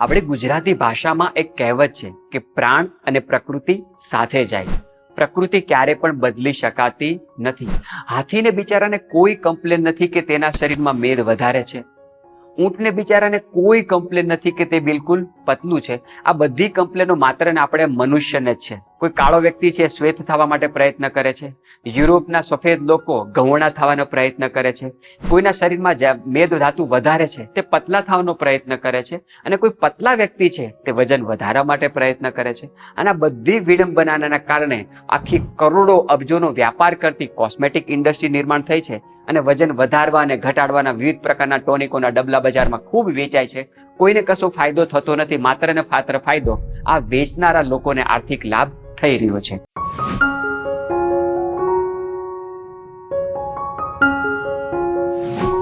આપણી ગુજરાતી ભાષામાં એક કહેવત છે કે પ્રાણ અને પ્રકૃતિ સાથે જાય. પ્રકૃતિ ક્યારે પણ બદલી શકાતી નથી. હાથીને બિચારાને કોઈ કમ્પ્લેન નથી કે તેના શરીરમાં મેદ વધારે છે. ઊંટને બિચારાને કોઈ કમ્પ્લેન નથી કે તે બિલકુલ પતલું છે. આ બધી કમ્પ્લેનો માત્ર ને આપણે મનુષ્યને જ છે. કોઈ કાળો વ્યક્તિ છે શ્વેત થવા માટે પ્રયત્ન કરે છે. યુરોપના સફેદ લોકો ગૌણા થવાનો પ્રયત્ન કરે છે. કોઈના શરીરમાં મેદ ધાતુ વધારે છે, તે પતલા થવાનો પ્રયત્ન કરે છે. અને કોઈ પતલા વ્યક્તિ છે, તે વજન વધારવા માટે પ્રયત્ન કરે છે. અને આ બધી વિડંબનાના કારણે આખી કરોડો અબજોનો વ્યાપાર કરતી કોસ્મેટિક ઇન્ડસ્ટ્રી નિર્માણ થઈ છે. અને વજન વધારવા અને ઘટાડવાના વિવિધ પ્રકારના ટોનિકોના ડબલા બજારમાં ખૂબ વેચાય છે. કોઈને કશો ફાયદો થતો નથી, માત્ર ને માત્ર ફાયદો આ વેચનારા લોકોને આર્થિક લાભ થઈ રહ્યો છે.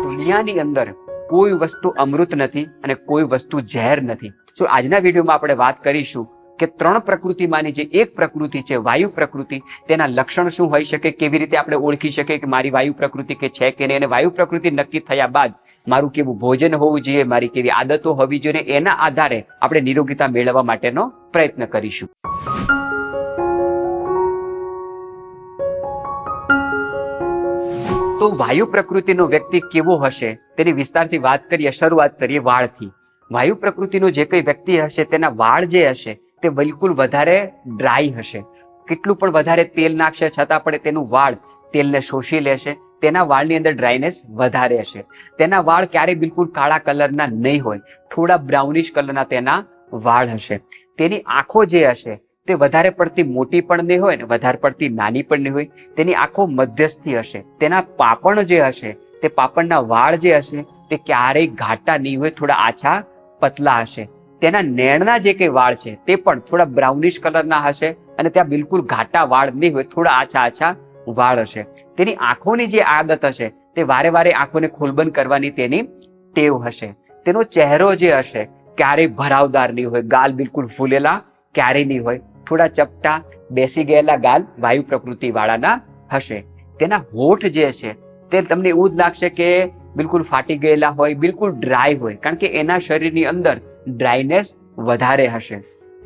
દુનિયાની અંદર કોઈ વસ્તુ અમૃત નથી અને કોઈ વસ્તુ ઝેર નથી. જો આજના વિડીયોમાં આપણે વાત કરીશું કે ત્રણ પ્રકૃતિમાંની જે એક પ્રકૃતિ છે, વાયુ પ્રકૃતિ, તેના લક્ષણ શું હોઈ શકે, કેવી રીતે આપણે ઓળખી શકીએ કે મારી વાયુ પ્રકૃતિ કે છે કે નહીં? અને વાયુ પ્રકૃતિ નક્કી થયા બાદ મારું કેવું ભોજન હોવું જોઈએ, મારી કેવી આદતો હોવી જોઈએ એના આધારે આપણે નિરોગીતા મેળવવા માટેનો પ્રયત્ન કરીશું. તો વાયુ પ્રકૃતિનો વ્યક્તિ કેવો હશે? તેની વિસ્તારથી વાત કરીએ, શરૂઆત કરીએ વાળથી. વાયુ પ્રકૃતિનો જે કઈ વ્યક્તિ હશે, તેના વાળ જે હશે તે બિલકુલ વધારે ડ્રાય હશે. કેટલું પણ વધારે તેલ નાખશે છતાં પણ તેનું વાળ તેલને શોષી લેશે. તેના વાળની અંદર ડ્રાયનેસ વધારે હશે. તેના વાળ ક્યારેય બિલકુલ કાળા કલરના નહીં હોય. થોડા બ્રાઉનિશ કલરના તેના વાળ હશે. તેની આંખો જે હશે તે વધારે પડતી મોટી પણ નહીં હોય ને વધારે પડતી નાની પણ નહીં હોય. તેની આંખો મધ્યસ્થી હશે. તેના પાપણ જે હશે તે પાપણના વાળ જે હશે તે ક્યારેય ઘાટા નહીં હોય, થોડા આછા પતલા હશે. તેના નેણના જે કંઈ વાળ છે, તે પણ થોડા બ્રાઉનિશ કલરના હશે અને ત્યાં બિલકુલ ઘાટા વાળ નહીં હોય, થોડા આછા આછા વાળ હશે. તેની આંખોની જે આદત હશે, તે વારે વારે આંખોને ખોલબંધ કરવાની તેની ટેવ હશે. તેનો ચહેરો જે હશે, ક્યારેય ભરાવદાર નહીં હોય, ગાલ બિલકુલ ફૂલેલા ક્યારેય નહીં હોય, થોડા ચપટા બેસી ગયેલા ગાલ વાયુ પ્રકૃતિ વાળાના હશે. તેના હોઠ જે છે, તે તમને એવું જ લાગશે કે બિલકુલ ફાટી ગયેલા હોય, બિલકુલ ડ્રાય હોય, કારણ કે એના શરીરની અંદર ડ્રાયનેસ વધારે હશે.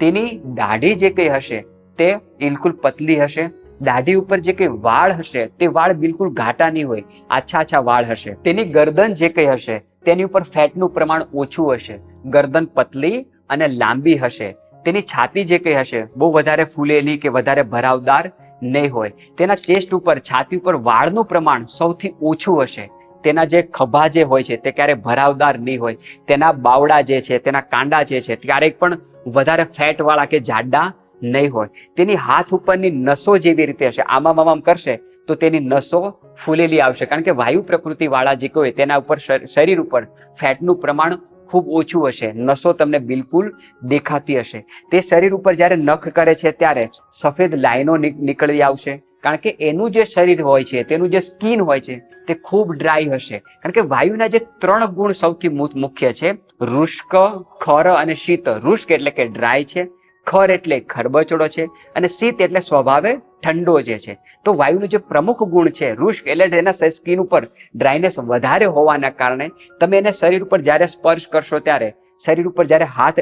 તેની દાઢી જે કંઈ હશે, તે બિલકુલ પતલી હશે. દાઢી ઉપર જે કંઈ વાળ હશે, તે વાળ બિલકુલ ઘાટા નહીં હોય, આછા આછા વાળ હશે. તેની ગરદન જે કંઈ હશે, તેની ઉપર ફેટનું પ્રમાણ ઓછું હશે. ગરદન પતલી અને લાંબી હશે. તેની છાતી જે કંઈ હશે, બહુ વધારે ફૂલેલી કે વધારે ભરાવદાર નહીં હોય. તેના ચેસ્ટ ઉપર, છાતી ઉપર વાળનું પ્રમાણ સૌથી ઓછું હશે. તેના જે ખભા જે હોય છે, તે ક્યારેય ભરાવદાર નહીં હોય. તેના બાવડા જે છે, તેના કાંડા જે છે ક્યારેક પણ વધારે ફેટવાળા કે જાડા નહીં હોય. તેની હાથ ઉપરની નસો જેવી રીતે હશે, આમામ આમામ કરશે, તો તેની નસો ફૂલેલી આવશે. કારણ કે વાયુ પ્રકૃતિવાળા જે કોઈ તેના ઉપર શર- શરીર ઉપર ફેટનું પ્રમાણ ખૂબ ઓછું હશે. નસો તમને બિલકુલ દેખાતી હશે. તે શરીર ઉપર જ્યારે નખ કરે છે, ત્યારે સફેદ લાઈનો નીકળી આવશે. કારણ કે એનું જે શરીર હોય છે, તેનું જે સ્કિન હોય છે, તે ખૂબ ડ્રાય હશે. કારણ કે વાયુના જે ત્રણ ગુણ સૌથી મુખ્ય છે, રુષ્ક, ખર અને શીત. રુષ્ક એટલે કે ડ્રાય છે, ખર એટલે ખરબચડો છે અને શીત એટલે સ્વભાવે ઠંડો જે છે. તો વાયુનો જે પ્રમુખ ગુણ છે, રુષ્ક, એટલે એના સ્કિન ઉપર ડ્રાયનેસ વધારે હોવાના કારણે તમે એને શરીર ઉપર જ્યારે સ્પર્શ કરશો ત્યારે, શરીર ઉપર જ્યારે હાથ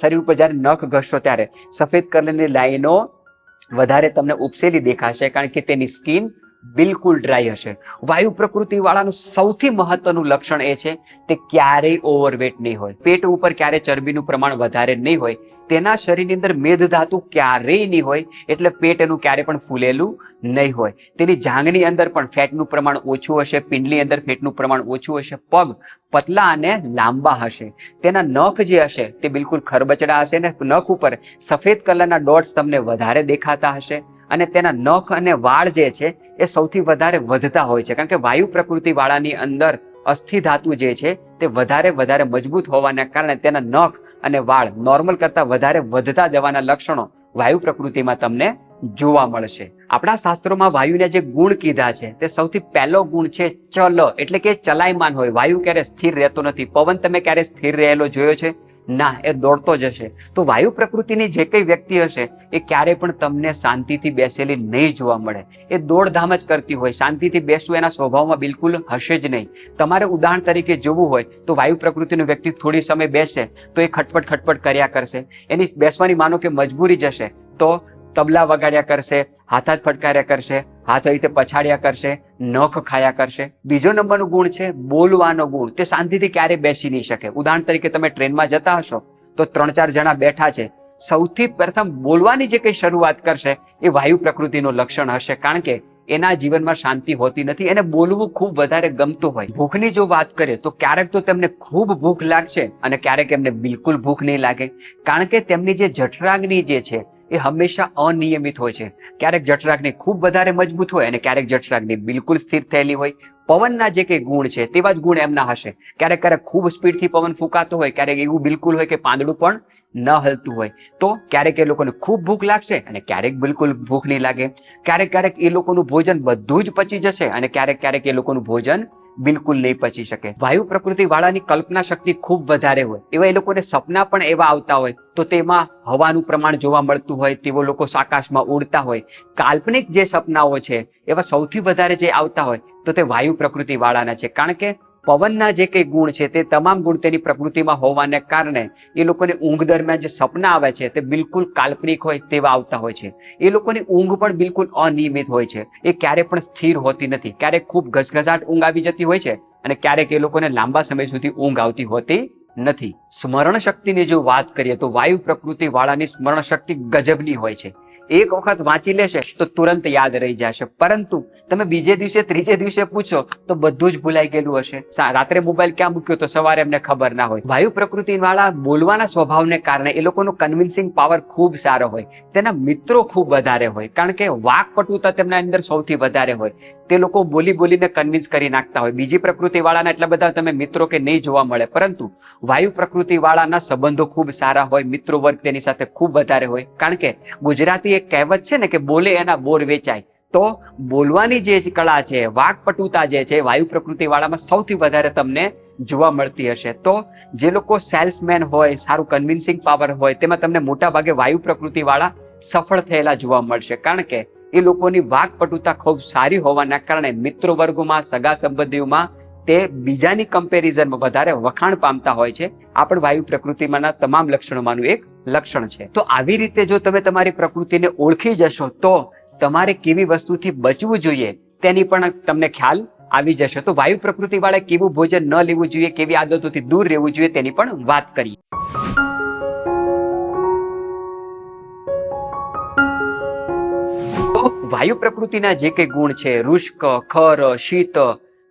શરીર ઉપર જ્યારે નખ ઘસશો ત્યારે, સફેદ કલરની લાઈનો વધારે તમને ઉપસેલી દેખાશે કારણ કે તેની સ્કિન બિલકુલ ડ્રાય હશે. વાયુ પ્રકૃતિ વાળાનું સૌથી મહત્વનું લક્ષણ એ છે તે ક્યારેય ઓવરવેટ નહીં હોય. પેટ ઉપર ક્યારે ચરબીનું પ્રમાણ વધારે નહીં હોય, તેના શરીરની અંદર મેદ ધાતુ ક્યારેય નહીં હોય, એટલે પેટ એનું ક્યારે પણ ફૂલેલું નહીં હોય. તેની જાંઘની અંદર પણ ફેટનું પ્રમાણ ઓછું હશે, પિંડની અંદર ફેટનું પ્રમાણ ઓછું હશે, પગ પતલા અને લાંબા હશે. તેના નખ જે હશે તે બિલકુલ ખરબચડા હશે ને નખ ઉપર સફેદ કલરના ડોટ્સ તમને વધારે દેખાતા હશે. અને તેના નખ અને વાળ જે છે, એ સૌથી વધારે વધતા હોય છે. કારણ કે વાયુ પ્રકૃતિ વાળાની અંદર અસ્થિ ધાતુ જે છે, તે વધારે વધારે મજબૂત હોવાના કારણે તેના નખ અને વાળ નોર્મલ કરતા વધારે વધતા જવાના લક્ષણો વાયુ પ્રકૃતિમાં તમને જોવા મળશે. આપણા શાસ્ત્રોમાં વાયુને જે ગુણ કીધા છે, તે સૌથી પહેલો ગુણ છે ચલ, એટલે કે ચલાયમાન હોય. વાયુ ક્યારે સ્થિર રહેતો નથી. પવન તમે ક્યારે સ્થિર રહેલો જોયો છે? ના, એ દોડતો જ હશે. તો વાયુ પ્રકૃતિની જે કઈ વ્યક્તિ હશે, એ ક્યારેય પણ તમને શાંતિથી બેસેલી નહીં જોવા મળે. એ દોડધામ જ કરતી હોય, શાંતિથી બેસવું એના સ્વભાવમાં બિલકુલ હશે જ નહીં. તમારે ઉદાહરણ તરીકે જોવું હોય, તો વાયુ પ્રકૃતિનું વ્યક્તિ થોડી સમય બેસે, તો એ ખટપટ ખટપટ કર્યા કરશે. એની બેસવાની માનો કે મજબૂરી જશે તો તબલા વગાડ્યા કરશે, હાથ હાથ ફટકાર્યા કરશે, હાથ રીતે પછાડ્યા કરશે, નખ ખાયા કરશે. બીજો નંબરનો ગુણ છે બોલવાનો ગુણ. તે શાંતિથી ક્યારે બેસી નહીં શકે. ઉદાહરણ તરીકે તમે ટ્રેનમાં જતા હશો, તો ત્રણ ચાર જણા બેઠા છે. સૌથી પ્રથમ બોલવાની જે કઈ શરૂઆત કરશે, એ વાયુ પ્રકૃતિનું લક્ષણ હશે. કારણ કે એના જીવનમાં શાંતિ હોતી નથી, એને બોલવું ખૂબ વધારે ગમતું હોય. ભૂખની જો વાત કરીએ, તો ક્યારેક તો તેમને ખૂબ ભૂખ લાગશે અને ક્યારેક એમને બિલકુલ ભૂખ નહીં લાગે. કારણ કે તેમની જે જઠરાગ્નિ જે છે એ હંમેશા અનિયમિત હોય છે. ક્યારેક જઠરાગ્નિ ખૂબ વધારે મજબૂત હોય અને ક્યારેક જઠરાગ્નિ બિલકુલ સ્થિર થયેલી હોય. પવનના જે કંઈ ગુણ છે, તેવા જ ગુણ એમના હશે. ક્યારેક ક્યારેક ખૂબ સ્પીડથી પવન ફૂંકાતો હોય, ક્યારેક એવું બિલકુલ હોય કે પાંદડું પણ ન હલતું હોય. તો ક્યારેક એ લોકોને ખૂબ ભૂખ લાગશે અને ક્યારેક બિલકુલ ભૂખ નહીં લાગે. ક્યારેક ક્યારેક એ લોકોનું ભોજન બધું જ પચી જશે અને ક્યારેક ક્યારેક એ લોકોનું ભોજન બિલકુલ નહીં પચી શકે. વાયુ પ્રકૃતિ વાળાની કલ્પના શક્તિ ખૂબ વધારે હોય. એવા એ લોકોને સપના પણ એવા આવતા હોય, તો તેમાં હવાનું પ્રમાણ જોવા મળતું હોય તેવો લોકો આકાશમાં ઉડતા હોય. કાલ્પનિક જે સપનાઓ છે, એવા સૌથી વધારે જે આવતા હોય, તો તે વાયુ પ્રકૃતિ વાળાના છે. કારણ કે પવનના જે કંઈ ગુણ છે તે તમામ ગુણ તેની પ્રકૃતિમાં હોવાને કારણે એ લોકોની ઊંઘ દરમિયાન જે સપના આવે છે તે બિલકુલ કાલ્પનિક હોય તેવા આવતા હોય છે. એ લોકોની ઊંઘ પણ બિલકુલ અનિયમિત હોય છે. એ ક્યારે પણ સ્થિર હોતી નથી. ક્યારેક ખૂબ ઘસઘસાટ ઊંઘ આવી જતી હોય છે અને ક્યારેક એ લોકોને લાંબા સમય સુધી ઊંઘ આવતી હોતી નથી. સ્મરણ શક્તિની જો વાત કરીએ તો વાયુ પ્રકૃતિ વાળાની સ્મરણ શક્તિ ગજબની હોય છે. એક વખત વાંચી લેશે તો તુરંત યાદ રહી જશે. પરંતુ તમે બીજે દિવસે, ત્રીજે દિવસે પૂછો તો બધું જ ભૂલાઈ ગયેલું હશે. રાત્રે મોબાઈલ ક્યાં મૂક્યો તો સવારે એમને ખબર ના હોય. વાયુ પ્રકૃતિ વાળા બોલવાના સ્વભાવને કારણે એ લોકોનો કન્વિન્સિંગ પાવર ખૂબ સારો હોય. તેના મિત્રો ખૂબ વધારે હોય. કારણ કે વાક તેમના અંદર સૌથી વધારે હોય. તે લોકો બોલી બોલીને કન્વિન્સ કરી નાખતા હોય. બીજી પ્રકૃતિ વાળાના એટલા બધા તમે મિત્રો કે નહીં જોવા મળે. પરંતુ વાયુ પ્રકૃતિ વાળાના સંબંધો ખૂબ સારા હોય. મિત્રો વર્ગ તેની સાથે ખૂબ વધારે હોય. કારણ કે ગુજરાતી એક કહેવત છે ને કે બોલે એના બોર વેચાય. તો બોલવાની જે કળા છે વાકપટુતા જે છે, વાયુ પ્રકૃતિ વાળામાં સૌથી વધારે તમને જોવા મળતી હશે. તો જે લોકો સેલ્સમેન હોય, સારું કન્વિન્સિંગ પાવર હોય, તેમાં તમને મોટા ભાગે વાયુ પ્રકૃતિ વાળા સફળ થયેલા જોવા મળશે. કારણ કે એ લોકોની વાકપટુતા ખૂબ સારી હોવાના કારણે મિત્રો વર્ગોમાં સગા સંબંધીઓમાં તે બીજાની કમ્પેરિઝનમાં વધારે વખાણ પામતા હોય છે. આ પણ વાયુ પ્રકૃતિમાંના તમામ લક્ષણોમાંનું એક લક્ષણ છે. તો આવી રીતે જો તમે તમારી પ્રકૃતિને ઓળખી જશો, તો તમારે કેવી વસ્તુથી બચવું જોઈએ તેની પણ તમને ખ્યાલ આવી જશે. તો વાયુ પ્રકૃતિ વાળા કેવું ભોજન ન લેવું જોઈએ, કેવી આદતોથી દૂર રહેવું જોઈએ તેની પણ વાત કરીએ. વાયુ પ્રકૃતિના જે કઈ ગુણ છે, રુષ્ક, ખર, શીત,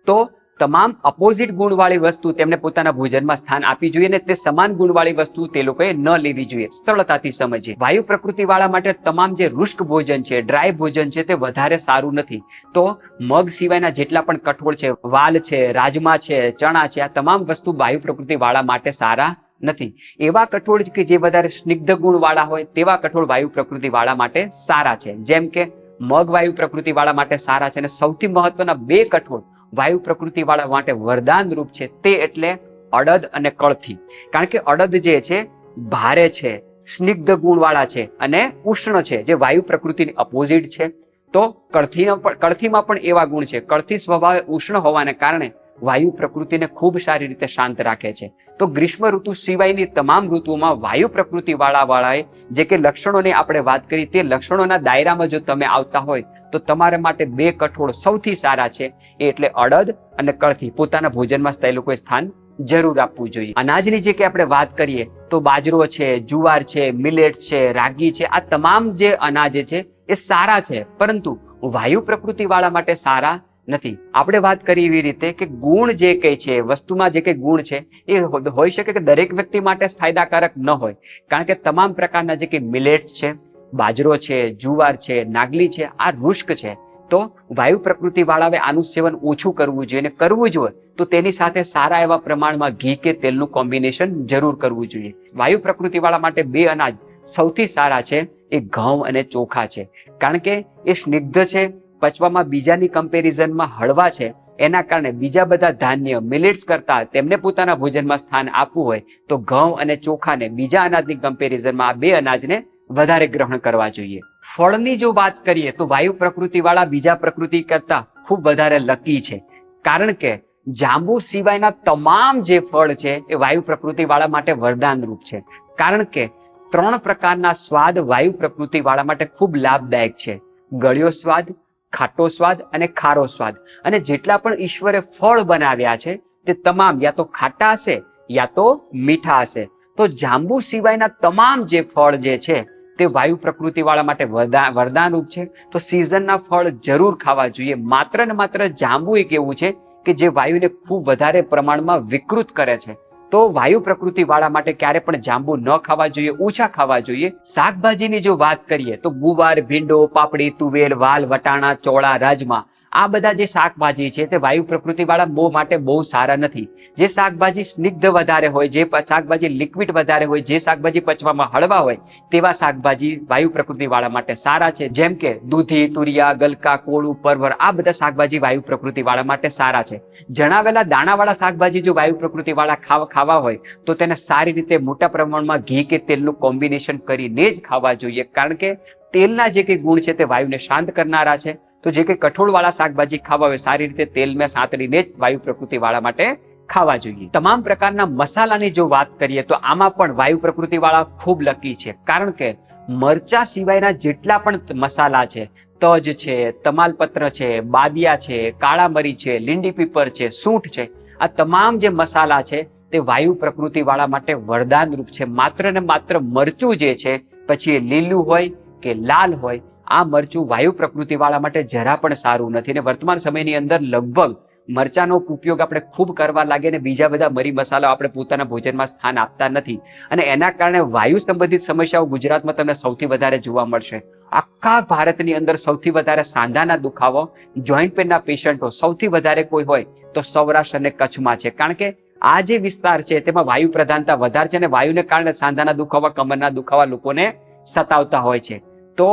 તો તમામ અપોઝિટ ગુણવાળી વસ્તુ તેમને પોતાના ભોજનમાં સ્થાન આપવી જોઈએ અને તે સમાન ગુણવાળી વસ્તુ તે લોકોએ ન લેવી જોઈએ. સરળતાથી સમજીએ. વાયુ પ્રકૃતિ વાળા માટે તમામ જે રુષ્ક ભોજન છે ડ્રાય ભોજન છે તે વધારે સારું નથી. તો મગ સિવાયના જેટલા પણ કઠોળ છે, વાલ છે, રાજમા છે, ચણા છે, આ તમામ વસ્તુ વાયુ પ્રકૃતિ વાળા માટે સારા નથી. એવા કઠોળ કે જે વધારે સ્નિગ્ધ ગુણવાળા હોય તેવા કઠોળ વાયુ પ્રકૃતિ વાળા માટે સારા છે. જેમ કે મગ વાયુ પ્રકૃતિ વાળા માટે સારા છે અને સૌથી મહત્વના બે કઠોળ વાયુ પ્રકૃતિ વાળા માટે વરદાન રૂપ છે તે એટલે અડદ અને કળથી. કારણ કે અડદ જે છે, ભારે છે, સ્નિગ્ધ ગુણવાળા છે અને ઉષ્ણ છે, જે વાયુ પ્રકૃતિની અપોઝિટ છે. તો કળથી પણ કળથીમાં પણ એવા ગુણ છે. કળથી સ્વભાવે ઉષ્ણ હોવાને કારણે વાયુ પ્રકૃતિને ખૂબ સારી રીતે શાંત રાખે છે. તો ગ્રીષ્મ ઋતુ સિવાયની તમામ ઋતુઓમાં વાયુ પ્રકૃતિ વાળા વાળાએ જે કે લક્ષણોની આપણે વાત કરી તે લક્ષણોના દાયરામાં જો તમે આવતા હોય તો તમારા માટે બે કઠોળ સૌથી સારા છે. એટલે અડદ અને કળથી. પોતાના ભોજનમાં તે લોકોએ સ્થાન જરૂર આપવું જોઈએ. અનાજની જે કે આપણે વાત કરીએ તો બાજરો છે, જુવાર છે મિલેટ છે, રાગી છે, આ તમામ જે અનાજ છે એ સારા છે. પરંતુ વાયુ પ્રકૃતિ વાળા માટે સારા નથી. આપણે વાત કરી એવી રીતે કે ગુણ જે કઈ છે, વસ્તુમાં જે કઈ ગુણ છે, એ હોઈ શકે કે દરેક વ્યક્તિ માટે ફાયદાકારક ન હોય. કારણ કે તમામ પ્રકારના જે કઈ મિલેટ્સ છે, બાજરો છે, જુવાર છે, નાગલી છે, આ રુષ્ક છે, તો વાયુ પ્રકૃતિ વાળાએ આનું સેવન ઓછું કરવું જોઈએ અને કરવું જ હોય, તો તેની સાથે સારા એવા પ્રમાણમાં ઘી કે તેલનું કોમ્બિનેશન જરૂર કરવું જોઈએ. વાયુ પ્રકૃતિ વાળા માટે બે અનાજ સૌથી સારા છે, એ ઘઉં અને ચોખા છે. કારણ કે એ સ્નિગ્ધ છે પચવામાં બીજાની કમ્પેરિઝનમાં હળવા છે, એના કારણે બીજા બધા ધાન્ય મિલેટ્સ કરતા તેમને પોતાના ભોજનમાં સ્થાન આપવું હોય તો ઘઉં અને ચોખાને બીજા અનાજની કમ્પેરિઝનમાં આ બે અનાજને વધારે ગ્રહણ કરવા જોઈએ. ફળની જો વાત કરીએ તો વાયુ પ્રકૃતિ વાળા બીજા પ્રકૃતિ કરતા ખૂબ વધારે લકી છે. કારણ કે જાંબુ સિવાયના તમામ જે ફળ છે એ વાયુ પ્રકૃતિ વાળા માટે વરદાન રૂપ છે. કારણ કે ત્રણ પ્રકારના સ્વાદ વાયુ પ્રકૃતિ વાળા માટે ખૂબ લાભદાયક છે. ગળ્યો સ્વાદ ખાટો સ્વાદ અને ખારો સ્વાદ. અને જેટલા પણ ઈશ્વરે ફળ બનાવ્યા છે, તે તમામ યા તો ખાટા હશે, યા તો મીઠા હશે. તો જાંબુ સિવાયના તમામ જે ફળ જે છે, તે વાયુ પ્રકૃતિ વાળા માટે વરદા- વરદાનરૂપ છે. તો સિઝનના ફળ જરૂર ખાવા જોઈએ. માત્ર ને માત્ર જાંબુ એક એવું છે કે જે વાયુને ખૂબ વધારે પ્રમાણમાં વિકૃત કરે છે. તો વાયુ પ્રકૃતિ વાળા માટે ક્યારે પણ જાંબુ ન ખાવા જોઈએ, ઓછા ખાવા જોઈએ. શાકભાજીની જો વાત કરીએ તો ગુવાર, ભીંડો, પાપડી, તુવેર, વાલ, વટાણા, ચોળા, રાજમા આ બધા જે શાકભાજી છે તે વાયુ પ્રકૃતિ વાળા બહુ માટે બહુ સારા નથી. જે શાકભાજી સ્નિગ્ધ વધારે હોય, જે શાકભાજી લિક્વિડ વધારે હોય, જે શાકભાજી પચવામાં હળવા હોય, તેવા શાકભાજી વાયુ પ્રકૃતિ વાળા માટે સારા છે. જેમ કે દૂધી, તુરિયા, ગલકા, કોળું, પરવર આ બધા શાકભાજી વાયુ પ્રકૃતિ વાળા માટે સારા છે. જણાવેલા દાણાવાળા શાકભાજી જો વાયુ પ્રકૃતિ વાળા ખાવા ખાવા હોય, તો તેને સારી રીતે મોટા પ્રમાણમાં ઘી કે તેલનું કોમ્બિનેશન કરીને જ ખાવા જોઈએ. કારણ કે તેલના જે કંઈ ગુણ છે તે વાયુને શાંત કરનારા છે. તો જે કંઈ કઠોળવાળા શાકભાજી ખાવા હોય, સારી રીતે તેલમાં સાંતળીને જ વાયુ પ્રકૃતિ વાળા માટે ખાવા જોઈએ. તમામ પ્રકારના મસાલાની જો વાત કરીએ, તો આમાં પણ વાયુ પ્રકૃતિવાળા ખૂબ લકી છે. કારણ કે મરચા સિવાયના જેટલા પણ મસાલા છે, તજ છે, તમાલપત્ર છે, બાદિયા છે કાળા મરી છે, લીંડી પીપર છે, સૂંઠ છે, આ તમામ જે મસાલા છે તે વાયુ પ્રકૃતિ વાળા માટે વરદાન રૂપ છે. માત્ર ને માત્ર મરચું જે છે, પછી એ લીલું હોય કે લાલ હોય, આ મરચું વાયુ પ્રકૃતિ વાળા માટે જરા પણ સારું નથી. ને વર્તમાન સમયની અંદર લગભગ મરચાનો ઉપયોગ આપણે ખૂબ કરવા લાગે ને બીજા બધા મરી મસાલા આપણે પોતાના ભોજનમાં સ્થાન આપતા નથી. અને એના કારણે વાયુ સંબંધિત સમસ્યાઓ ગુજરાતમાં તમને સૌથી વધારે જોવા મળશે. આખા ભારતની અંદર સૌથી વધારે સાંધાના દુખાવો, જોઈન્ટ પેનના પેશન્ટો સૌથી વધારે કોઈ હોય તો સૌરાષ્ટ્ર અને કચ્છમાં છે. કારણ કે આ જે વિસ્તાર છે, તેમાં વાયુ પ્રધાનતા વધારે છે અને વાયુને કારણે સાંધાના દુખાવા, કમરના દુખાવા લોકોને સતાવતા હોય છે. તો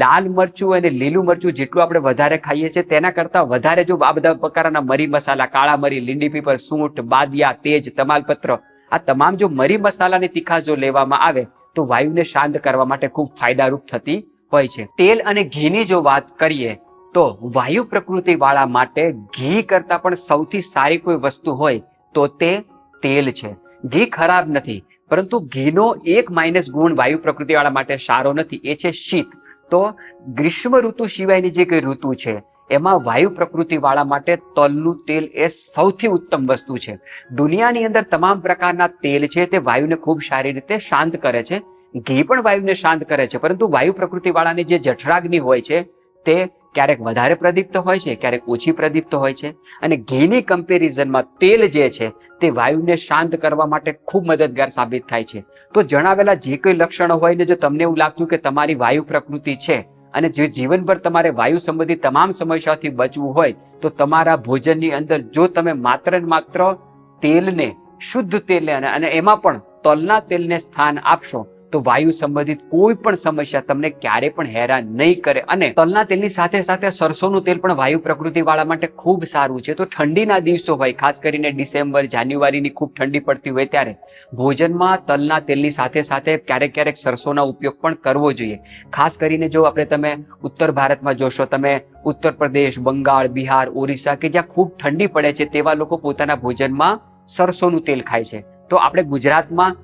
લાલ મરચું અને લીલું મરચું જેટલું આપણે વધારે ખાઈએ છીએ, તેના કરતા વધારે જો આ બધા પ્રકારના મરી મસાલા, કાળા મરી, લીંડી પીપર સૂંઠ, બાદિયા, તેજ, તમાલપત્ર, આ તમામ જો મરી મસાલાની તીખાશ જો લેવામાં આવે, તો વાયુને શાંત કરવા માટે ખૂબ ફાયદારૂપ થતી હોય છે. તેલ અને ઘીની જો વાત કરીએ, તો વાયુ પ્રકૃતિ વાળા માટે ઘી કરતા પણ સૌથી સારી કોઈ વસ્તુ હોય તો તે તેલ છે. ઘી ખરાબ નથી, પરંતુ ઘીનો એક માઇનસ ગુણ વાયુ પ્રકૃતિ વાળા માટે સારો નથી. એ છે શીત. તો ગ્રીષ્મ ઋતુ સિવાયની જે કઈ ઋતુ છે, એમાં વાયુ પ્રકૃતિ વાળા માટે તલનું તેલ એ સૌથી ઉત્તમ વસ્તુ છે. દુનિયાની અંદર તમામ પ્રકારના તેલ છે, તે વાયુને ખૂબ સારી રીતે શાંત કરે છે. ઘી પણ વાયુને શાંત કરે છે, પરંતુ વાયુ પ્રકૃતિ વાળાની જે જઠરાગ્નિ હોય છે તે ક્યારેક વધારે પ્રદીપ્ત હોય છે, ક્યારેક ઓછી પ્રદીપ્ત હોય છે. અને ઘીની કમ્પેરિઝનમાં તેલ જે છે, તે વાયુને શાંત કરવા માટે ખૂબ મદદગાર સાબિત થાય છે. તો જણાવેલા જે કોઈ લક્ષણો હોય ને જો તમને એવું લાગતું કે તમારી વાયુ પ્રકૃતિ છે અને જે જીવનભર તમારે વાયુ સંબંધિત તમામ સમસ્યાઓથી બચવું હોય, તો તમારા ભોજનની અંદર જો તમે માત્ર ને માત્ર તેલને, શુદ્ધ તેલને અને- એમાં પણ તલના તેલને સ્થાન આપશો તો વાયુ સંબંધિત કોઈ પણ સમસ્યા તમને ક્યારે પણ હેરાન નહીં કરે અને તલના તેલની સાથે સાથે સરસોનું તેલ પણ વાયુ પ્રકૃતિ વાળા માટે ખૂબ સારું છે. તો ઠંડીના દિવસો હોય, ખાસ કરીને ડિસેમ્બર, જાન્યુઆરીની ખૂબ ઠંડી પડતી હોય ત્યારે ભોજનમાં તલના તેલની સાથે સાથે ક્યારેક ક્યારેક સરસોના ઉપયોગ પણ કરવો જોઈએ. ખાસ કરીને જો આપણે તમે ઉત્તર ભારતમાં જોશો, તમે ઉત્તર પ્રદેશ, બંગાળ, બિહાર, ઓરિસ્સા કે જ્યાં ખૂબ ઠંડી પડે છે, તેવા લોકો પોતાના ભોજનમાં સરસોનું તેલ ખાય છે. તો આપણે ગુજરાતમાં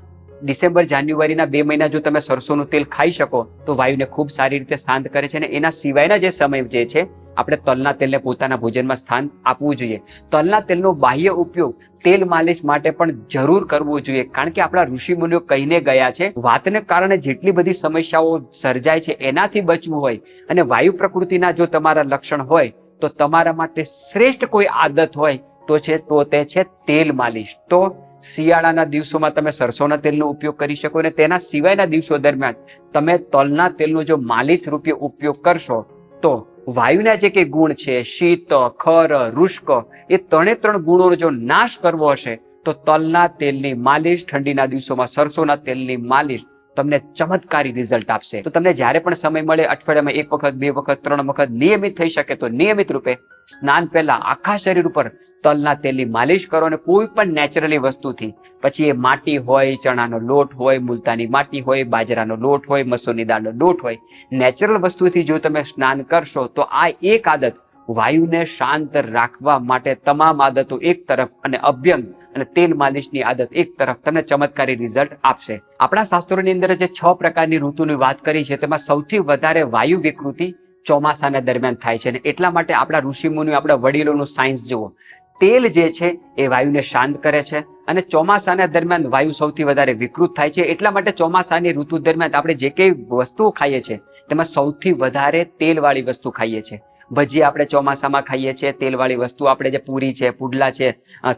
ડિસેમ્બર, જાન્યુઆરીના બે મહિના જો તમે સરસોનું તેલ ખાઈ શકો, તો વાયુને ખૂબ સારી રીતે શાંત કરે છે અને એના સિવાયના જે સમય જે છે, આપણે તલના તેલને પોતાના ભોજનમાં સ્થાન આપવું જોઈએ. તલના તેલનો બાહ્ય ઉપયોગ તેલ માલિશ માટે પણ જરૂર કરવો જોઈએ, કારણ કે આપણા ઋષિમુનિઓ કહીને ગયા છે, વાતને કારણે જેટલી બધી સમસ્યાઓ સર્જાય છે એનાથી બચવું હોય અને વાયુ પ્રકૃતિના જો તમારા લક્ષણ હોય, તો તમારા માટે શ્રેષ્ઠ કોઈ આદત હોય તો છે, તો તે છે તેલ માલિશ. તો શિયાળાના દિવસોમાં તમે સરસોના તેલનો ઉપયોગ કરી શકો અને તેના સિવાયના દિવસો દરમિયાન તમે તલના તેલનો જો માલિશ રૂપે ઉપયોગ કરશો, તો વાયુના જે કે ગુણ છે, શીત, ખર, રુષ્ક, એ ત્રણે ત્રણ ગુણોનો જો નાશ કરવો હશે, તો તલના તેલની માલિશ, ઠંડીના દિવસોમાં સરસોના તેલની માલિશ તમને ચમત્કારી રિઝલ્ટ આપશે. તો તમને જ્યારે પણ સમય મળે, અઠવાડિયામાં એક વખત, બે વખત, ત્રણ વખત નિયમિત થઈ શકે તો નિયમિત રૂપે સ્નાન પહેલા આખા શરીર ઉપર તલના તેલની માલિશ કરો અને કોઈ પણ નેચરલી વસ્તુથી. પછી એ માટી હોય, ચણાનો લોટ હોય, મુલતાની માટી હોય, બાજરાનો લોટ હોય, મસૂરની દાળનો લોટ હોય. નેચરલ વસ્તુથી જો તમે સ્નાન કરશો તો આ એક આદત વાયુને શાંત રાખવા માટે તમામ આદતો એક તરફ અને અભ્યંગ અને તેલ માલિશની આદત એક તરફ તમને ચમત્કારી રિઝલ્ટ આપશે. આપણા શાસ્ત્રોની અંદર જે છ પ્રકારની ઋતુની વાત કરી છે, તેમાં સૌથી વધારે વાયુ વિકૃતિ ચોમાસાના દરમિયાન થાય છે અને એટલા માટે આપણા ઋષિમુનિ આપણા વડીલોનું સાયન્સ જુઓ. તેલ જે છે, એ વાયુને શાંત કરે છે અને ચોમાસાના દરમિયાન વાયુ સૌથી વધારે વિકૃત થાય છે. એટલા માટે ચોમાસાની ઋતુ દરમિયાન આપણે જે કઈ વસ્તુઓ ખાઈએ છીએ, તેમાં સૌથી વધારે તેલવાળી વસ્તુ ખાઈએ છીએ. ભજી આપણે ચોમાસામાં ખાઈએ છીએ, તેલવાળી વસ્તુ આપણે જે પૂરી છે, પુડલા છે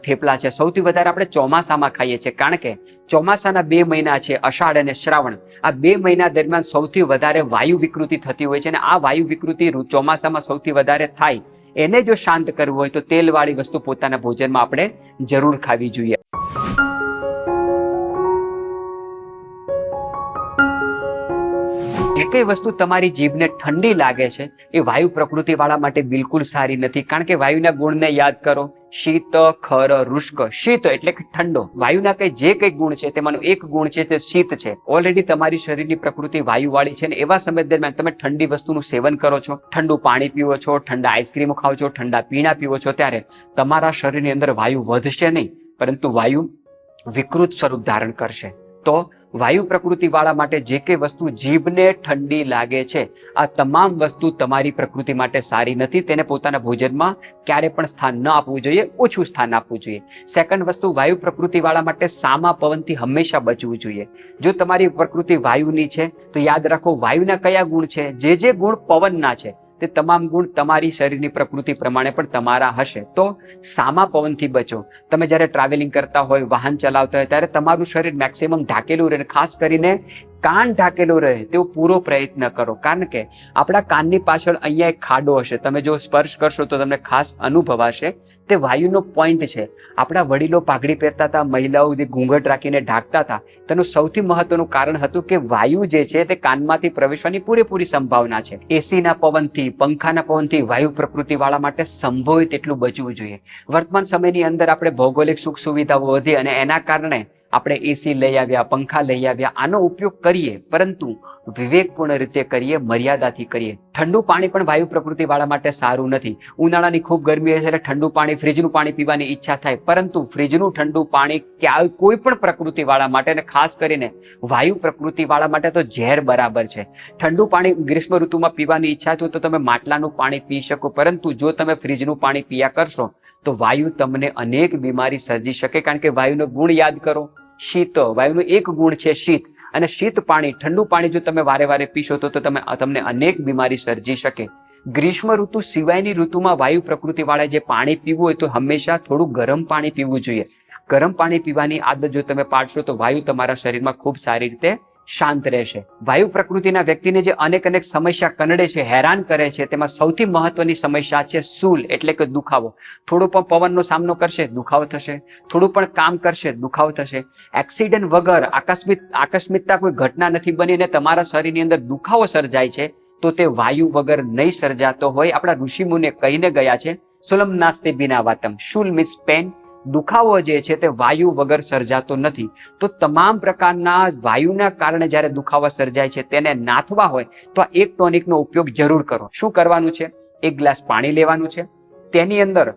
થેપલા છે, સૌથી વધારે આપણે ચોમાસામાં ખાઈએ છીએ. કારણ કે ચોમાસાના બે મહિના છે, અષાઢ અને શ્રાવણ. આ બે મહિના દરમિયાન સૌથી વધારે વાયુ વિકૃતિ થતી હોય છે અને આ વાયુ વિકૃતિ ચોમાસામાં સૌથી વધારે થાય. એને જો શાંત કરવું હોય તો તેલવાળી વસ્તુ પોતાના ભોજનમાં આપણે જરૂર ખાવી જોઈએ. જે કઈ વસ્તુ તમારી જીભને ઠંડી લાગે છે, એ વાયુ પ્રકૃતિ વાળા માટે બિલકુલ સારી નથી. કારણ કે વાયુના ગુણને યાદ કરો. શીત, ખર, રુષ્ક, શીત એટલે કે ઠંડો. વાયુના કઈ જે કઈ ગુણ છે, તેમાંનો એક ગુણ છે તે શીત છે. ઓલરેડી તમારી શરીરની પ્રકૃતિ વાયુવાળી છે ને એવા સમય દરમિયાન તમે ઠંડી વસ્તુનું સેવન કરો છો. ઠંડુ પાણી પીવો છો, ઠંડા આઈસ્ક્રીમ ખાઓ છો, ઠંડા પીણા પીવો છો, ત્યારે તમારા શરીરની અંદર વાયુ વધશે નહીં, પરંતુ વાયુ વિકૃત સ્વરૂપ ધારણ કરશે. તો વાયુ પ્રકૃતિવાળા માટે જે કંઈ વસ્તુ જીભને ઠંડી લાગે છે, આ તમામ વસ્તુ તમારી પ્રકૃતિ માટે સારી નથી, તેને પોતાના ભોજનમાં ક્યારે પણ સ્થાન ન આપવું જોઈએ, ઓછું સ્થાન આપવું જોઈએ. સેકન્ડ વસ્તુ, વાયુ પ્રકૃતિવાળા માટે સામા પવનથી હંમેશા બચવું જોઈએ. જો તમારી પ્રકૃતિ વાયુની છે, તો યાદ રાખો, વાયુના કયા ગુણ છે? જે જે ગુણ પવનના છે. તે તમામ ગુણ તમારી શરીરની પ્રકૃતિ પ્રમાણે પણ તમારા હશે. તો સામા પવનથી બચો. તમે જ્યારે ટ્રાવેલિંગ કરતા હોય, વાહન ચલાવતા હોય, ત્યારે તમારું શરીર મેક્સિમમ ઢાકેલું રહે ખાસ કરીને કાન ઢાકેલું રહે, તેવો પૂરો પ્રયત્ન કરો. કારણ કે આપણા કાનની પાછળ અહીંયા એક ખાડો હશે. તમે જો સ્પર્શ કરશો તો તમને ખાસ અનુભવાશે. તે વાયુનો પોઈન્ટ છે. આપણા વડીલો પાઘડી પહેરતા હતા, મહિલાઓ જે ઘૂંઘટ રાખીને ઢાંકતા હતા, તેનું સૌથી મહત્વનું કારણ હતું કે વાયુ જે છે તે કાનમાંથી પ્રવેશવાની પૂરેપૂરી સંભાવના છે. એસીના પવનથી, પંખાના પવનથી વાયુ પ્રકૃતિવાળા માટે સંભવિત એટલું બચવું જોઈએ. વર્તમાન સમયની અંદર આપણે ભૌગોલિક સુખ સુવિધાઓ વધી અને એના કારણે આપણે એસી લઈ આવ્યા, પંખા લઈ આવ્યા, આનો ઉપયોગ કરીએ, પરંતુ વિવેકપૂર્ણ રીતે કરીએ, મર્યાદાથી કરીએ. ઠંડુ પાણી પણ વાયુ પ્રકૃતિ વાળા માટે સારું નથી. ઉનાળાની ખૂબ ગરમી હશે એટલે ઠંડુ પાણી, ફ્રીજનું પાણી પીવાની ઈચ્છા થાય. પરંતુ ફ્રીજનું ઠંડુ પાણી ક્યાંય કોઈ પણ પ્રકૃતિ વાળા માટે અને ખાસ કરીને વાયુ પ્રકૃતિ વાળા માટે તો ઝેર બરાબર છે. ઠંડુ પાણી ગ્રીષ્મ ઋતુમાં પીવાની ઈચ્છા થાય તો તમે માટલાનું પાણી પી શકો. પરંતુ જો તમે ફ્રીજનું પાણી પીયા કરશો, તો વાયુ તમને અનેક બીમારી સર્જી શકે. કારણ કે વાયુનો ગુણ યાદ કરો. શીત, વાયુનો એક ગુણ છે શીત. અને શીત પાણી, ઠંડુ પાણી જો તમે વારે વારે પીશો તો તમે તમને અનેક બીમારી સર્જી શકે. ગ્રીષ્મ ઋતુ સિવાયની ઋતુમાં વાયુ પ્રકૃતિવાળા જે પાણી પીવું હોય તો હંમેશા થોડું ગરમ પાણી પીવું જોઈએ. ગરમ પાણી પીવાની આદત જો તમે પાડશો તો વાયુ તમારા શરીરમાં ખૂબ સારી રીતે શાંત રહેશે. વાયુ પ્રકૃતિના વ્યક્તિને જે અનેક અનેક સમસ્યા કનડે છે, હેરાન કરે છે, તેમાં સૌથી મહત્વની સમસ્યા છે સૂલ એટલે કે દુખાવો. થોડો પણ પવનનો સામનો કરશે, દુખાવો થશે. થોડું પણ કામ કરશે, દુખાવો થશે. એક્સિડન્ટ વગર આકસ્મિક આકસ્મિકતા કોઈ ઘટના નથી બની અને તમારા શરીરની અંદર દુખાવો સર્જાય છે, તો તે વાયુ વગર નહીં સર્જાતો હોય. આપણા ઋષિમુને કહીને ગયા છે, સુલમ નાસ્તે બિના વાતમ. Should means pen? દુખાવો જે છે તે વાયુ વગર સર્જાતો નથી. તો તમામ પ્રકારના વાયુના કારણે જ્યારે દુખાવા સર્જાય છે તેને નાથવા હોય, તો આ એક ટોનિકનો ઉપયોગ જરૂર કરો. શું કરવાનું છે? એક ગ્લાસ પાણી લેવાનું છે. તેની અંદર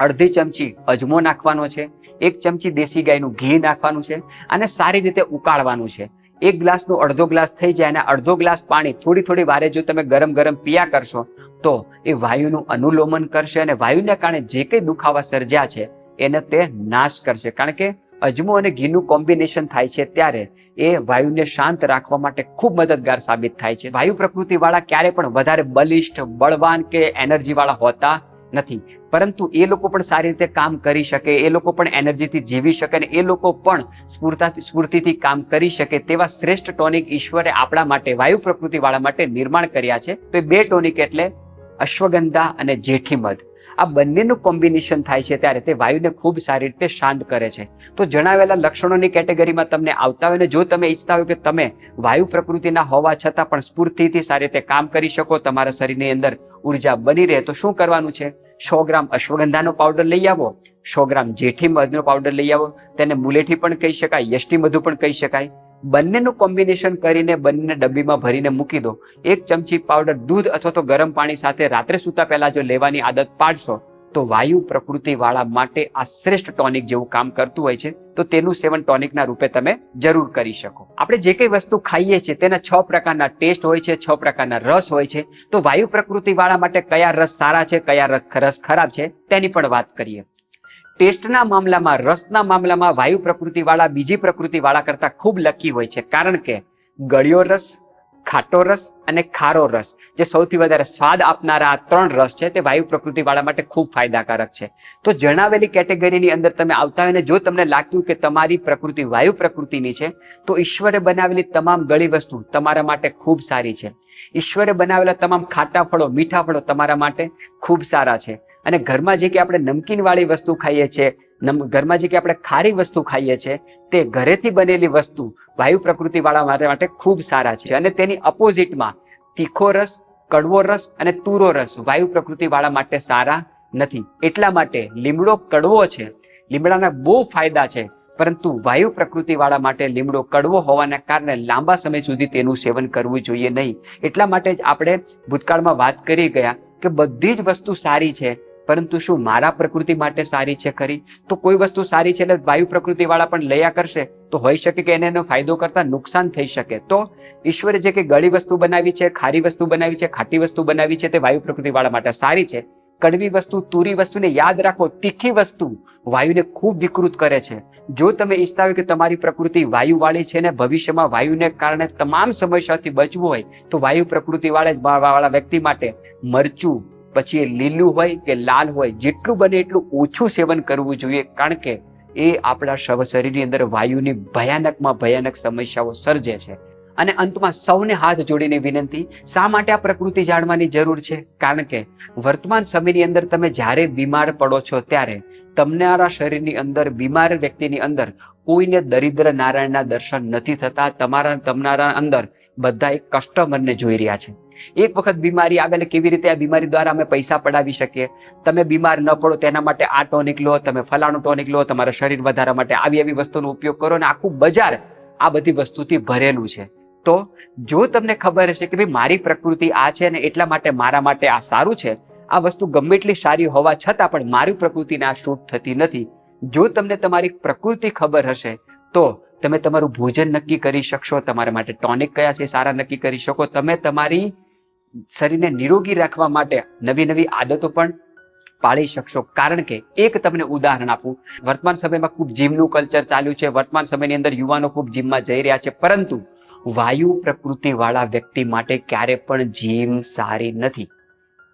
અડધી ચમચી અજમો નાખવાનો છે. એક ચમચી દેશી ગાયનું ઘી નાખવાનું છે અને સારી રીતે ઉકાળવાનું છે. એક ગ્લાસનો અડધો ગ્લાસ થઈ જાય અને અડધો ગ્લાસ પાણી થોડી થોડી વારે જો તમે ગરમ ગરમ પીયા કરશો, તો એ વાયુનું અનુલોમન કરશે અને વાયુને કારણે જે કંઈ દુખાવા સર્જ્યા છે એને તે નાશ કરશે. કારણ કે અજમો અને ઘીનું કોમ્બિનેશન થાય છે ત્યારે એ વાયુને શાંત રાખવા માટે ખૂબ મદદગાર સાબિત થાય છે. વાયુ પ્રકૃતિ વાળા ક્યારે પણ વધારે બલિષ્ઠ, બળવાન કે એનર્જી વાળા હોતા નથી. પરંતુ એ લોકો પણ સારી રીતે કામ કરી શકે, એ લોકો પણ એનર્જીથી જીવી શકે અને એ લોકો પણ સ્ફૂર્તાથી સ્ફૂર્તિથી કામ કરી શકે તેવા શ્રેષ્ઠ ટોનિક ઈશ્વરે આપણા માટે, વાયુ પ્રકૃતિ વાળા માટે નિર્માણ કર્યા છે. તો એ બે ટોનિક એટલે અશ્વગંધા અને જેઠી મધ. આ બંનેનું કોમ્બિનેશન થાય છે ત્યારે તે વાયુને ખૂબ સારી રીતે શાંત કરે છે. તો જણાવેલા લક્ષણોની કેટેગરીમાં તમને આવતા હોય ને જો તમે ઈચ્છતા હોય કે તમે વાયુ પ્રકૃતિના હોવા છતાં પણ સ્ફૂર્તિથી સારી રીતે કામ કરી શકો, તમારા શરીરની અંદર ઊર્જા બની રહે, તો શું કરવાનું છે? સો ગ્રામ અશ્વગંધાનો પાવડર લઈ આવો, સો ગ્રામ જેઠી મધનો પાવડર લઈ આવો. તેને મુલેઠી પણ કહી શકાય યષ્ટી મધુ પણ કહી શકાય. બંનેનું કોમ્બિનેશન કરીને બંને ડબ્બીમાં ભરીને મૂકી દો. એક ચમચી પાવડર દૂધ અથવા તો ગરમ પાણી સાથે રાત્રે સૂતા પહેલા જો લેવાની આદત પાડશો, તો વાયુ પ્રકૃતિ વાળા માટે આ શ્રેષ્ઠ ટોનિક જેવું કામ કરતું હોય છે. તો તેનું સેવન ટોનિકના રૂપે તમે જરૂર કરી શકો. આપણે જે કઈ વસ્તુ ખાઈએ છીએ, તેના છ પ્રકારના ટેસ્ટ હોય છે, છ પ્રકારના રસ હોય છે. તો વાયુ પ્રકૃતિ વાળા માટે કયા રસ સારા છે, કયા રસ ખરાબ છે, તેની પણ વાત કરીએ. ટેસ્ટના મામલામાં, રસના મામલામાં, વાયુ પ્રકૃતિવાળા, બીજી પ્રકૃતિવાળા કરતા ખૂબ લકી હોય છે. કારણ કે ગળ્યો રસ, ખાટો રસ અને ખારો રસ, જે સૌથી વધારે સ્વાદ આપનારા આ ત્રણ રસ છે, તે વાયુ પ્રકૃતિવાળા માટે ખૂબ ફાયદાકારક છે. તો જણાવેલી કેટેગરીની અંદર તમે આવતા હોય ને, જો તમને લાગ્યું કે તમારી પ્રકૃતિ વાયુ પ્રકૃતિની છે, તો ઈશ્વરે બનાવેલી તમામ ગળી વસ્તુ તમારા માટે ખૂબ સારી છે. ઈશ્વરે બનાવેલા તમામ ખાટા ફળો, મીઠા ફળો તમારા માટે ખૂબ સારા છે. અને ઘરમાં જે કે આપણે નમકીન વાળી વસ્તુ ખાઈએ છીએ ઘરમાં જે કે આપણે ખારી વસ્તુ ખાઈએ છીએ, તે ઘરેથી બનેલી વસ્તુ વાયુ પ્રકૃતિ વાળા માટે માટે ખૂબ સારા છે. અને તેની અપોઝિટમાં તીખો રસ, કડવો રસ અને તુરો રસ વાયુ પ્રકૃતિ વાળા માટે સારા નથી. એટલા માટે લીમડો કડવો છે. લીમડાના બહુ ફાયદા છે, પરંતુ વાયુ પ્રકૃતિ વાળા માટે લીમડો કડવો હોવાના કારણે લાંબા સમય સુધી તેનું સેવન કરવું જોઈએ નહીં. એટલા માટે જ આપણે ભૂતકાળમાં વાત કરી ગયા કે બધી જ વસ્તુ સારી છે પરંતુ શું મારા પ્રકૃતિ માટે સારી છે ખરી? તો કોઈ વસ્તુ સારી છે એટલે વાયુ પ્રકૃતિ વાળા પણ લયા કરશે? તો હોઈ શકે કે એને એનો ફાયદો કરતા નુકસાન થઈ શકે. તો ઈશ્વરે જે કે ગળી વસ્તુ બનાવી છે, ખારી વસ્તુ બનાવી છે, ખાટી વસ્તુ બનાવી છે તે વાયુ પ્રકૃતિ વાળા માટે સારી છે. કડવી વસ્તુ, તુરી વસ્તુને યાદ રાખો, તીખી વસ્તુ વાયુને ખૂબ વિકૃત કરે છે. જો તમે ઈચ્છતા હોય કે તમારી પ્રકૃતિ વાયુ વાળી છે ને ભવિષ્યમાં વાયુને કારણે તમામ સમસ્યાથી બચવું હોય, તો વાયુ પ્રકૃતિ જ વાળા વ્યક્તિ માટે મરચું પછી એ લીલું હોય કે લાલ હોય, જેટલું બને એટલું ઓછું સેવન કરવું જોઈએ, કારણ કે એ આપણા શરીરની અંદર વાયુની ભયાનકમાં ભયાનક સમસ્યાઓ સર્જે છે. અને અંતમાં સૌને હાથ જોડીને વિનંતી, શા માટે આ પ્રકૃતિ જાણવાની જરૂર છે? કારણ કે વર્તમાન સમયની અંદર તમે જ્યારે બીમાર પડો છો ત્યારે તમારા શરીરની અંદર, બીમાર વ્યક્તિની અંદર કોઈને દરિદ્ર નારાયણના દર્શન નથી થતા. તમારા તમારા અંદર બધા એક કસ્ટમરને જોઈ રહ્યા છે. એક વખત બીમારી એટલે કેવી રીતે આ બીમારી દ્વારા અમે પૈસા પડાવી શકીએ? તમે બીમાર ન પડો, તેના માટે આ ટોનિક લો, તમે ફલાણું ટોનિક લો, તમારા શરીર વધારવા માટે આવી આવી વસ્તુનો ઉપયોગ કરો અને આખું બજાર આ બધી વસ્તુથી ભરેલું છે. તો જો તમને ખબર હશે કે ભાઈ મારી પ્રકૃતિ આ છે ને એટલા માટે મારા માટે આ સારું છે, આ વસ્તુ ગમે એટલી સારી હોવા છતાં પણ મારી પ્રકૃતિને આ શૂટ થતી નથી. જો તમને તમારી પ્રકૃતિ ખબર હશે, તો તમે તમારું ભોજન નક્કી કરી શકશો, તમારા માટે ટોનિક કયા છે સારા નક્કી કરી શકો. તમે તમારી શરીરને નિરોગી રાખવા માટે નવી નવી આદતો પણ પાળી શકશો. કારણ કે એક તમને ઉદાહરણ આપું. વર્તમાન સમયમાં ખૂબ જીમનું કલ્ચર ચાલ્યું છે. વર્તમાન સમયની અંદર યુવાનો ખૂબ જીમમાં જઈ રહ્યા છે. પરંતુ વાયુ પ્રકૃતિવાળા વ્યક્તિ માટે ક્યારે પણ જીમ સારી નથી.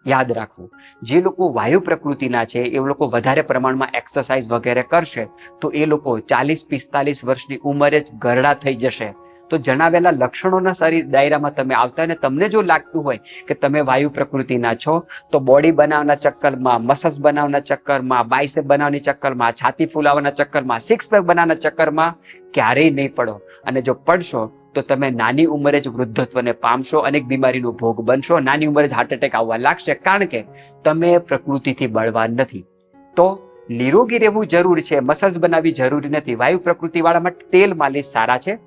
યાદ રાખવું. જે લોકો વાયુ પ્રકૃતિના છે, એ લોકો વધારે પ્રમાણમાં એક્સરસાઇઝ વગેરે કરશે, તો એ લોકો ચાલીસ પિસ્તાલીસ વર્ષની ઉંમરે જ ગરડા થઈ જશે. તો જણાવેલા લક્ષણોના શરીર દાયરામાં તમે આવતા હોય ને તમને જો લાગતું હોય કે તમે વાયુ પ્રકૃતિના છો, તો બોડી બનાવવાના ચક્કરમાં મસલ્સ બનાવવાના ચક્કરમાં બાયસેપ બનાવવાની ચક્કરમાં, છાતી ફૂલાવવાના ચક્કરમાં સિક્સ પેક બનાવવાના ચક્કરમાં ક્યારેય નહીં પડો. અને જો પડશો, તો તમે નાની ઉંમરે જ વૃદ્ધત્વને પામશો અનેક બીમારીનો ભોગ બનશો. નાની ઉંમરે જ હાર્ટ એટેક આવવા લાગશે કારણ કે તમે પ્રકૃતિથી બળવાન નથી. તો નિરોગી રહેવું જરૂર છે. મસલ્સ બનાવવી જરૂરી નથી. વાયુ પ્રકૃતિવાળામાં તેલ માલિશ સારા છે.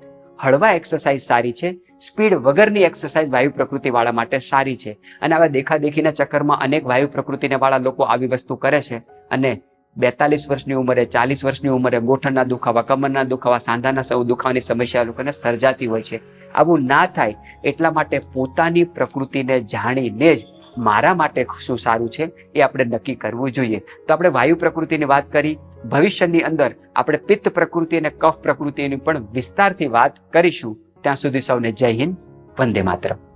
હળવા એક્સરસાઇઝ સારી છે સ્પીડ વગરની એક્સરસાઇઝ વાયુ પ્રકૃતિ વાળા માટે સારી છે. અને આવા દેખાદેખીના ચક્કરમાં અનેક વાયુ પ્રકૃતિને વાળા લોકો આવી વસ્તુ કરે છે. અને બેતાલીસ વર્ષની ઉંમરે, ચાલીસ વર્ષની ઉંમરે ગોઠણના દુખાવા, કમરના દુખાવા, સાંધાના સૌ દુખાવાની સમસ્યા લોકોને સર્જાતી હોય છે. આવું ના થાય એટલા માટે પોતાની પ્રકૃતિને જાણીને જ મારા માટે શું સારું છે એ આપણે નક્કી કરવું જોઈએ. તો આપણે વાયુ પ્રકૃતિની વાત કરી ભવિષ્યની અંદર આપણે પિત્ત પ્રકૃતિ અને કફ પ્રકૃતિની પણ વિસ્તારથી વાત કરીશું. ત્યાં સુધી સૌને જય હિન્દ, વંદે માતરમ.